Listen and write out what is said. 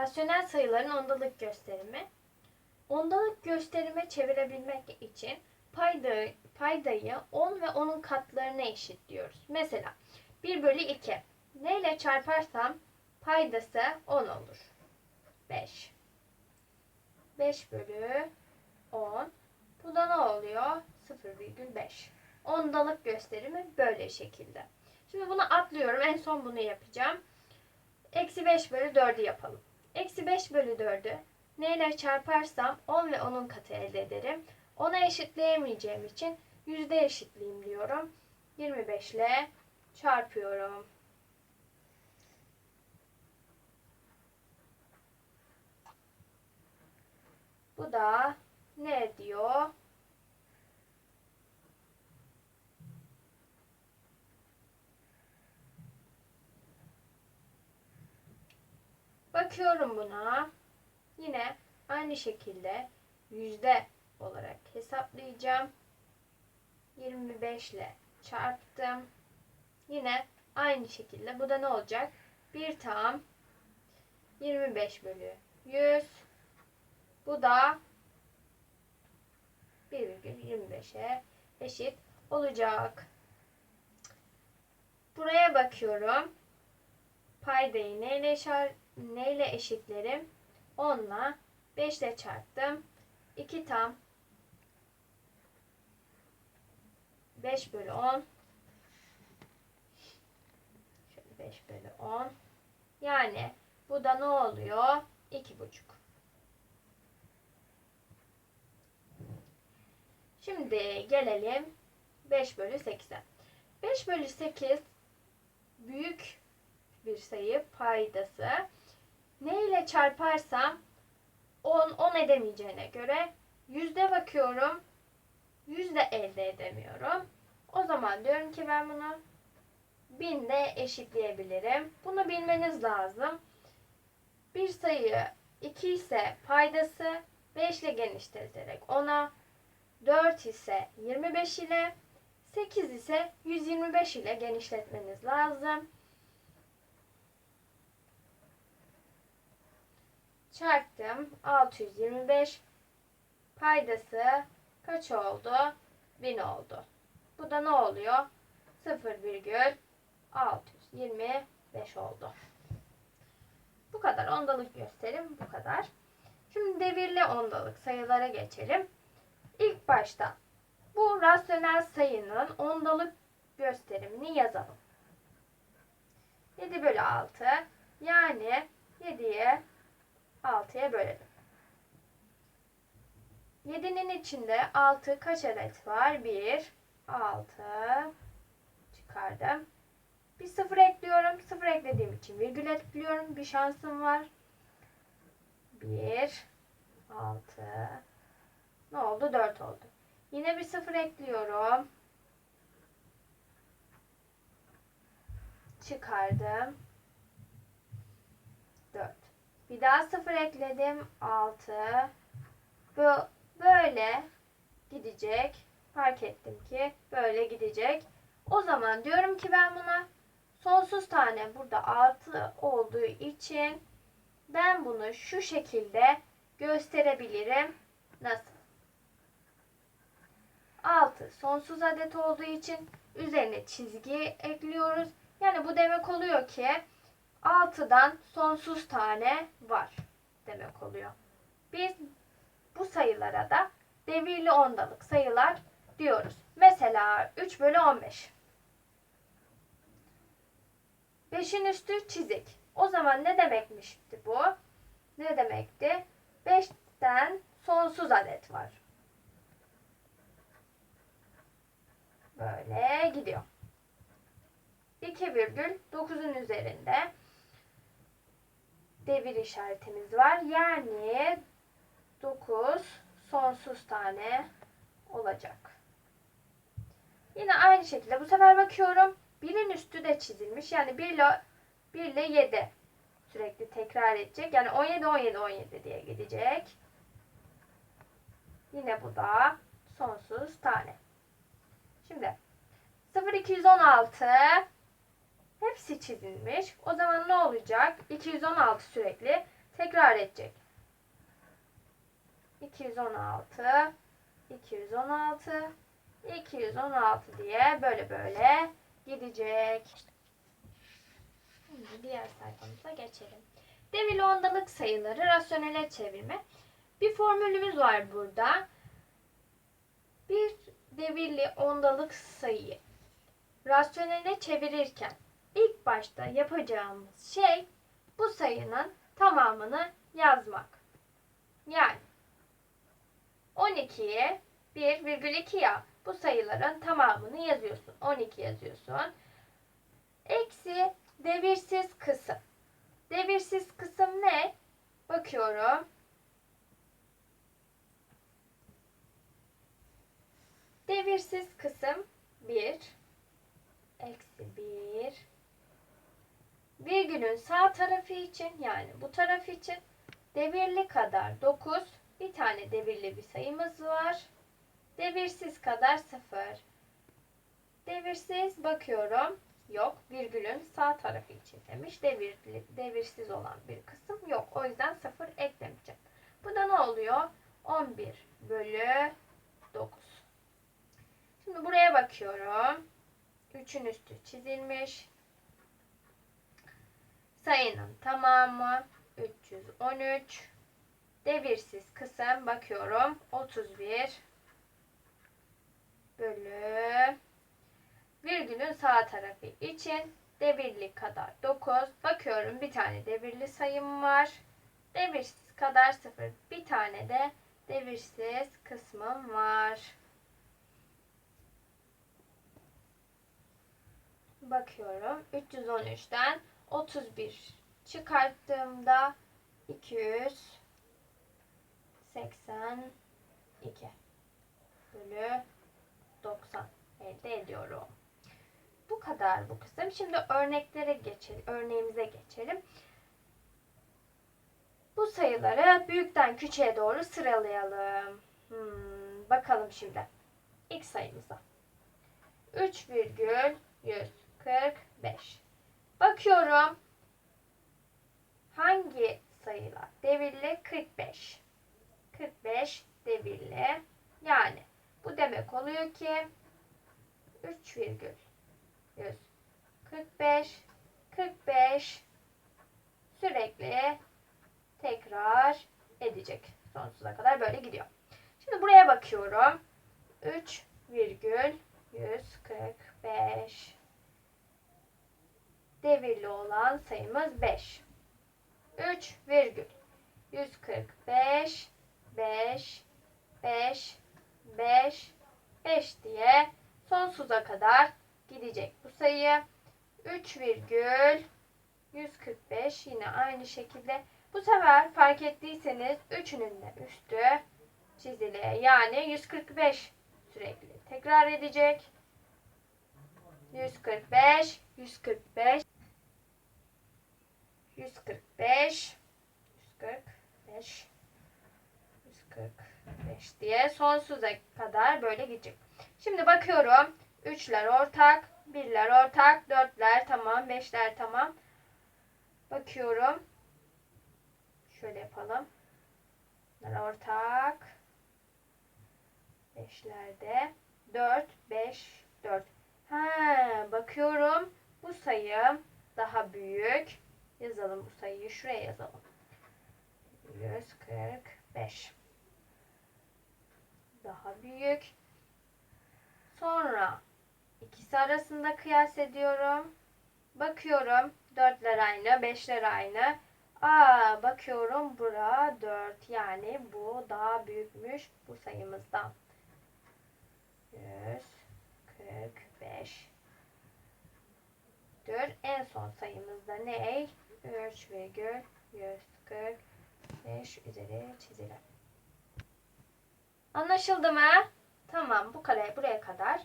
Rasyonel sayıların ondalık gösterimi. Ondalık gösterime çevirebilmek için payda, paydayı 10 ve onun katlarına eşitliyoruz. Mesela 1 bölü 2. Ne ile çarparsam paydası 10 olur. 5. 5 bölü 10. Bu da ne oluyor? 0,5. Ondalık gösterimi böyle şekilde. Şimdi bunu atlıyorum. En son bunu yapacağım. Eksi 5 bölü 4'ü yapalım. Eksi 5 bölü 4'ü neyle çarparsam 10 ve onun katı elde ederim. Ona eşitleyemeyeceğim için yüzde eşitleyeyim diyorum. 25 ile çarpıyorum. Bu da ne diyor? Bakıyorum buna. Yine aynı şekilde yüzde olarak hesaplayacağım. 25 ile çarptım. Yine aynı şekilde bu da ne olacak? 1 tam 25 bölü 100. Bu da 1,25'e eşit olacak. Buraya bakıyorum. Paydayı neyle, şar- neyle eşitlerim? 10 ile 5 ile çarptım. 2 tam 5 bölü 10 Şöyle 5 bölü 10 Yani bu da ne oluyor? 2,5 Şimdi gelelim 5 bölü 8'e. 5 bölü 8 büyük bir sayı paydası. Ne ile çarparsam 10, 10 edemeyeceğine göre yüzde bakıyorum. Yüzde elde edemiyorum. O zaman diyorum ki ben bunu binle eşitleyebilirim. Bunu bilmeniz lazım. Bir sayı 2 ise paydası 5 ile genişleterek 10'a 4 ise 25 ile 8 ise 125 ile genişletmeniz lazım. Çarptım. 625 paydası kaç oldu? 1000 oldu. Bu da ne oluyor? 0,625 oldu. Bu kadar. Ondalık gösterim bu kadar. Şimdi devirli ondalık sayılara geçelim. İlk başta bu rasyonel sayının ondalık gösterimini yazalım. 7 bölü 6 yani 7'ye 6'ya bölelim. 7'nin içinde 6 kaç adet var? 1, 6 çıkardım. Bir sıfır ekliyorum. Sıfır eklediğim için virgül ekliyorum. Bir şansım var. 1, 6 ne oldu? 4 oldu. Yine bir sıfır ekliyorum. Çıkardım. 4. Bir daha sıfır ekledim. 6. Bu böyle gidecek. Fark ettim ki böyle gidecek. O zaman diyorum ki ben buna sonsuz tane burada 6 olduğu için ben bunu şu şekilde gösterebilirim. Nasıl? 6 sonsuz adet olduğu için üzerine çizgi ekliyoruz. Yani bu demek oluyor ki 6'dan sonsuz tane var demek oluyor. Biz bu sayılara da devirli ondalık sayılar diyoruz. Mesela 3 bölü 15. 5'in üstü çizik. O zaman ne demekmişti bu? Ne demekti? 5'ten sonsuz adet var. Böyle gidiyor. 2,9'un üzerinde devir işaretimiz var. Yani 9 sonsuz tane olacak. Yine aynı şekilde bu sefer bakıyorum. Birin üstü de çizilmiş. Yani 1 ile 1 ile 7 sürekli tekrar edecek. Yani 17 17 17 diye gidecek. Yine bu da sonsuz tane. Şimdi 0 216 hepsi çizilmiş. O zaman ne olacak? 216 sürekli tekrar edecek. 216 216 216 diye böyle böyle gidecek. Şimdi diğer sayfamıza geçelim. Devirli ondalık sayıları rasyonele çevirme. Bir formülümüz var burada. Bir devirli ondalık sayıyı rasyonele çevirirken ilk başta yapacağımız şey bu sayının tamamını yazmak. Yani 12'ye 1,2 ya bu sayıların tamamını yazıyorsun. 12 yazıyorsun. Eksi devirsiz kısım. Devirsiz kısım ne? Bakıyorum. Devirsiz kısım 1 eksi 1 virgülün sağ tarafı için yani bu taraf için devirli kadar 9 bir tane devirli bir sayımız var. Devirsiz kadar 0. Devirsiz bakıyorum. Yok. Virgülün sağ tarafı için demiş. Devirli, devirsiz olan bir kısım yok. O yüzden 0 eklemeyeceğim. Bu da ne oluyor? 11 bölü 9. Şimdi buraya bakıyorum. 3'ün üstü çizilmiş. Sayının tamamı 313. Devirsiz kısım bakıyorum. 31 bölü virgülün sağ tarafı için devirli kadar 9. Bakıyorum bir tane devirli sayım var. Devirsiz kadar 0. Bir tane de devirsiz kısmım var. Bakıyorum 313'ten 31 çıkarttığımda 282 bölü 90 elde ediyorum. Bu kadar bu kısım. Şimdi örneklere geçelim. Örneğimize geçelim. Bu sayıları büyükten küçüğe doğru sıralayalım. Hmm, bakalım şimdi. İlk sayımıza. 3,145. Bakıyorum. Hangi sayılar? Devirli 45. 45 devirli. Yani bu demek oluyor ki 3,145 45 sürekli tekrar edecek. Sonsuza kadar böyle gidiyor. Şimdi buraya bakıyorum. 3,145 devirli olan sayımız 5. 3 virgül 145 5 5 5 5 diye sonsuza kadar gidecek bu sayı. 3 virgül 145 yine aynı şekilde. Bu sefer fark ettiyseniz üçünün de üstü çizili. Yani 145 sürekli tekrar edecek. 145 145 145 145 145 diye sonsuza kadar böyle gidecek. Şimdi bakıyorum. 3'ler ortak, 1'ler ortak, 4'ler tamam, 5'ler tamam. Bakıyorum. Şöyle yapalım. Bunlar ortak. 5'lerde 4, 5, 4. Ha, bakıyorum. Bu sayı daha büyük. Yazalım bu sayıyı. Şuraya yazalım. 145. Daha büyük. Sonra ikisi arasında kıyas ediyorum. Bakıyorum. Dörtler aynı, beşler aynı. Aa, bakıyorum bura 4. Yani bu daha büyükmüş bu sayımızdan. 145 dur. En son sayımızda ne? 3,145 üzeri çizilir. Anlaşıldı mı? Tamam bu kare buraya kadar.